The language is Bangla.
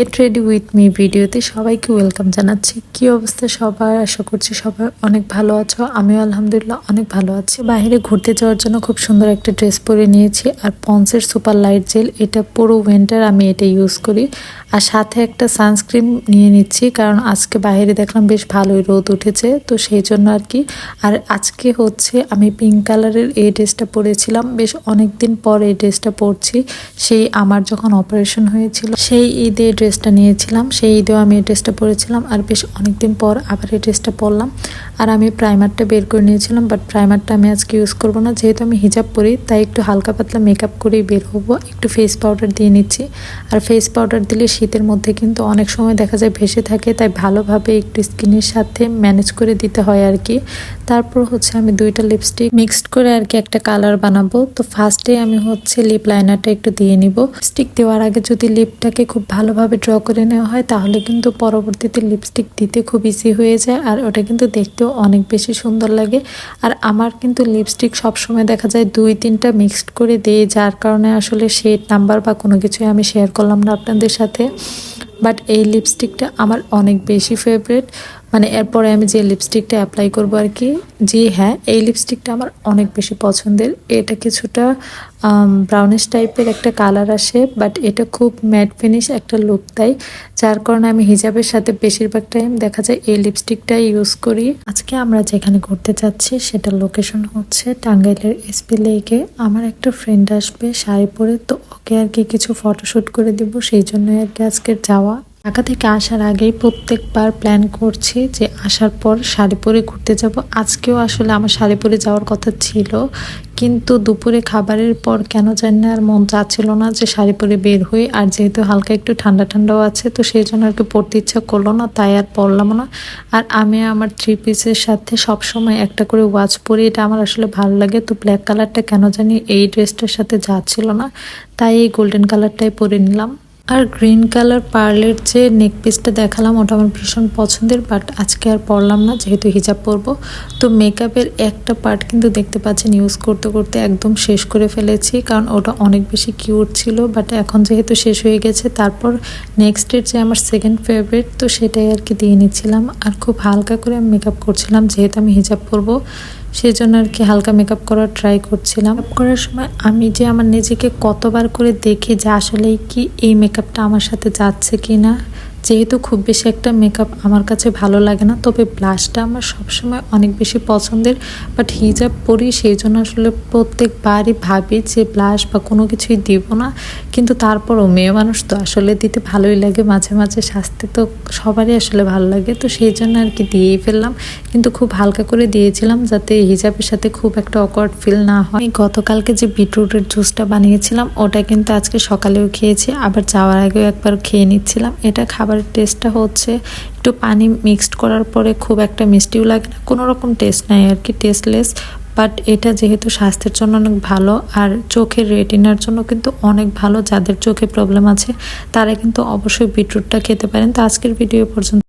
গেট রেডি উইথ মি ভিডিওতে সবাইকে ওয়েলকাম জানাচ্ছি। কি অবস্থা সবার? আশা করছি সবাই অনেক ভালো আছো। আমিও আলহামদুলিল্লাহ অনেক ভালো আছি। বাইরে ঘুরতে যাওয়ার জন্য খুব সুন্দর একটা ড্রেস পরে নিয়েছি আর পন্সের সুপার লাইট জেল এটা পুরো উইন্টার আমি এটা ইউজ করি। আর সাথে একটা সানস্ক্রিন নিয়ে নিচ্ছি, কারণ আজকে বাইরে দেখলাম বেশ ভালোই রোদ উঠেছে, তো সেই জন্য আর কি। আর আজকে হচ্ছে আমি পিঙ্ক কালারের এই ড্রেসটা পরেছিলাম। বেশ অনেক দিন পর এই ড্রেসটা পরছি। সেই আমার যখন অপারেশন হয়েছিল, সেই ঈদে এই ড্রেসটা নিয়েছিলাম, সেই ঈদেও আমি এই ড্রেসটা পরেছিলাম আর বেশ অনেকদিন পর আবার এই ড্রেসটা পরলাম আর আমি প্রাইমারটা বের করে নিয়েছিলাম বাট প্রাইমারটা আমি আজকে ইউজ করব না। যেহেতু আমি হিজাব পরি, তাই একটু হালকা পাতলা মেকআপ করেই বের হব। একটু ফেস পাউডার দিয়ে নিচ্ছি। আর ফেস পাউডার দিলে শীতের মধ্যে কিন্তু অনেক সময় দেখা যায় ভেসে থাকে, তাই ভালোভাবে একটু স্কিনের সাথে ম্যানেজ করে দিতে হয় আর কি। তারপর হচ্ছে আমি দুইটা লিপস্টিক মিক্সড করে আর কি একটা কালার বানাবো। তো ফার্স্টে আমি হচ্ছে লিপ লাইনারটা একটু দিয়ে নিব। স্টিক দেওয়ার আগে যদি লিপটাকে খুব ভালোভাবে ড্র করে নেওয়া হয়, তাহলে কিন্তু পরবর্তীতে লিপস্টিক দিতে খুব ইজি হয়ে যায় আর ওটা কিন্তু দেখতেও অনেক বেশি সুন্দর লাগে। আর আমার কিন্তু লিপস্টিক সবসময় দেখা যায় দুই, তিনটা মিক্সড করে দেয় যার কারণে আসলে শেড নাম্বার বা কোনো কিছুই আমি শেয়ার করলাম না আপনাদের সাথে। বাট এই লিপস্টিকটা আমার অনেক বেশি ফেভারেট মানে এরপরে আমি যে লিপস্টিকটা অ্যাপ্লাই করব আর কি, জি হ্যাঁ এই লিপস্টিকটা আমার অনেক বেশি পছন্দের। এটা কিছুটা ব্রাউনিশ টাইপের একটা কালার আসে বাট এটা খুব ম্যাট ফিনিশ একটা লুক দেয় যার কারণে আমি হিজাবের সাথে বেশিরভাগ টাইম দেখা যায় এই লিপস্টিকটাই ইউজ করি। আজকে আমরা যেখানে ঘুরতে যাচ্ছি সেটা লোকেশন হচ্ছে টাঙ্গাইলের এসপি লেকে আমার একটা ফ্রেন্ড আসবে শাড়ি পরে, তো ওকে আর কি কিছু ফটোশ্যুট করে দিব, সেই জন্য আর কি আজকের যাওয়া। ঢাকা থেকে আসার আগেই প্রত্যেকবার প্ল্যান করছি যে আসার পর শাড়ি পরে ঘুরতে যাব। আজকেও আসলে আমার শাড়ি পরে যাওয়ার কথা ছিল। কিন্তু দুপুরে খাবারের পর কেন জানি না আর মন চাচ্ছিল না যে শাড়ি পরে বের হই। আর যেহেতু হালকা একটু ঠান্ডা ঠান্ডাও আছে, তো সেই জন্য আর কি পরতে ইচ্ছা করল না, তাই আর পরলাম না। আর আমি আমার থ্রি পিসের সাথে সবসময় একটা করে ওয়াচ পরি, এটা আমার আসলে ভালো লাগে। তো ব্ল্যাক কালারটা কেন জানি এই ড্রেসটার সাথে যাচ্ছিল না, তাই এই গোল্ডেন কালারটাই পরে নিলাম। আর গ্রিন কালার পার্লের যে নেক পিসটা দেখালাম, ওটা আমার ভীষণ পছন্দের বাট আজকে আর পরলাম না, যেহেতু হিজাব পরবো। তো মেকআপের একটা পার্ট কিন্তু দেখতে পাচ্ছেন ইউজ করতে করতে একদম শেষ করে ফেলেছি, কারণ ওটা অনেক বেশি কিউট ছিল বাট এখন যেহেতু শেষ হয়ে গেছে, তারপর নেক্সট ডেট যে আমার সেকেন্ড ফেভারিট তো সেটাই আর কি দিয়ে নিচ্ছিলাম। আর খুব হালকা করে আমি মেকআপ করছিলাম, যেহেতু আমি হিজাব পরবো সেই জন্য আর কি হালকা মেকআপ করার ট্রাই করছিলাম। মেকআপ করার সময় আমি যে আমার নিজেকে কতবার করে দেখি যে আসলে কি এই মেকআপটা আমার সাথে যাচ্ছে কি না যেহেতু খুব বেশি একটা মেকআপ আমার কাছে ভালো লাগে না, তবে ব্লাশটা আমার সবসময় অনেক বেশি পছন্দের। বাট হিজাব পরি, সেই জন্য আসলে প্রত্যেকবারই ভাবি যে ব্লাশ বা কোনো কিছুই দিব না। কিন্তু তারপরও মেয়ে মানুষ তো আসলে দিতে ভালোই লাগে, মাঝে মাঝে স্বাস্থ্য তো সবারই আসলে ভালো লাগে। তো সেই জন্য আর কি দিয়েই ফেললাম। কিন্তু খুব হালকা করে দিয়েছিলাম যাতে হিজাবের সাথে খুব একটা অকওয়ার্ড ফিল না হয়। আমি গতকালকে যে বিটরুটের জুসটা বানিয়েছিলাম, ওটা কিন্তু আজকে সকালেও খেয়েছি। আবার যাওয়ার আগেও একবার খেয়ে নিচ্ছিলাম। এটা খাবারের টেস্টটা হচ্ছে, একটু পানি মিক্সড করার পরে খুব একটা মিষ্টিও লাগে না, কোনো রকম টেস্ট নাই আর কি টেস্টলেস বাট এটা যেহেতু স্বাস্থ্যের জন্য অনেক ভালো আর চোখের রেটিনার জন্য কিন্তু অনেক ভালো, যাদের চোখে প্রবলেম আছে, তারা কিন্তু অবশ্যই বিটরুটটা খেতে পারেন। তো আজকের ভিডিও পর্যন্ত